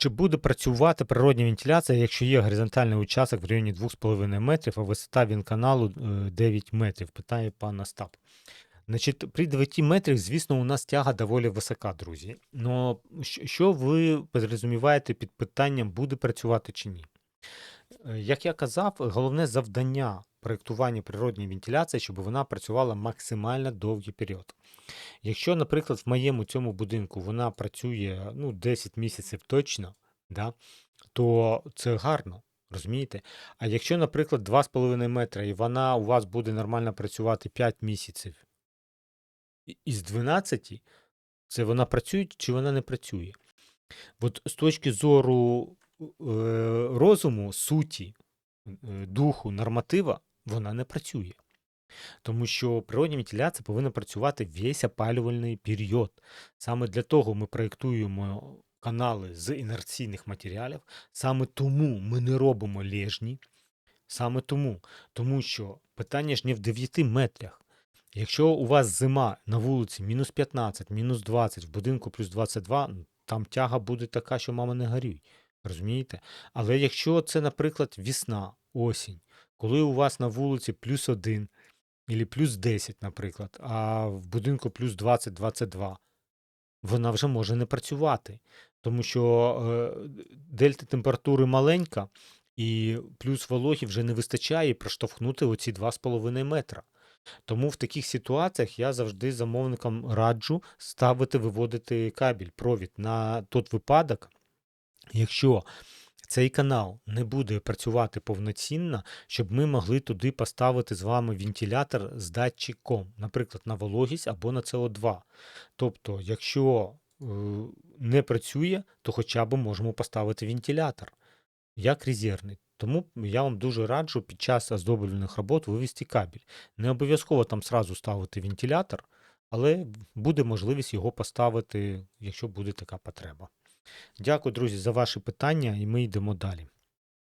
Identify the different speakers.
Speaker 1: Чи буде працювати природня вентиляція, якщо є горизонтальний участок в районі 2,5 метрів, а висота вінканалу каналу 9 метрів? Питає пан Остап. Значить, при 9 метрах, звісно, у нас тяга доволі висока, друзі. Но що ви підрозуміваєте під питанням, буде працювати чи ні? Е, Як я казав, головне завдання проєктування природньої вентиляції, щоб вона працювала максимально довгий період. Якщо, наприклад, в моєму цьому будинку вона працює ну, 10 місяців точно, да, то це гарно. Розумієте? А якщо, наприклад, 2,5 метра, і вона у вас буде нормально працювати 5 місяців із 12, це вона працює чи вона не працює? От з точки зору розуму, суті, е, духу, норматива, вона не працює. Тому що природня вентиляція повинна працювати весь опалювальний період. Саме для того ми проєктуємо канали з інерційних матеріалів, саме тому ми не робимо лежні. Саме тому. Тому що питання ж не в 9 метрах. Якщо у вас зима на вулиці мінус 15, мінус 20, в будинку плюс 22, ну, там тяга буде така, що мама не горюй. Розумієте? Але якщо це, наприклад, весна, осінь, коли у вас на вулиці плюс 1, Ілі плюс 10, наприклад, а в будинку плюс 20-22, вона вже може не працювати, тому що е, дельта температури маленька, і плюс вологі вже не вистачає проштовхнути оці 2,5 метра. Тому в таких ситуаціях я завжди замовникам раджу ставити, виводити кабель, провід на той випадок, якщо цей канал не буде працювати повноцінно, щоб ми могли туди поставити з вами вентилятор з датчиком, наприклад, на вологість або на СО2. Тобто, якщо е, не працює, то хоча б можемо поставити вентилятор як резервний. Тому я вам дуже раджу під час оздоблювальних робот вивести кабель. Не обов'язково там сразу ставити вентилятор, але буде можливість його поставити, якщо буде така потреба. Дякую, друзі, за ваші питання, і ми йдемо далі.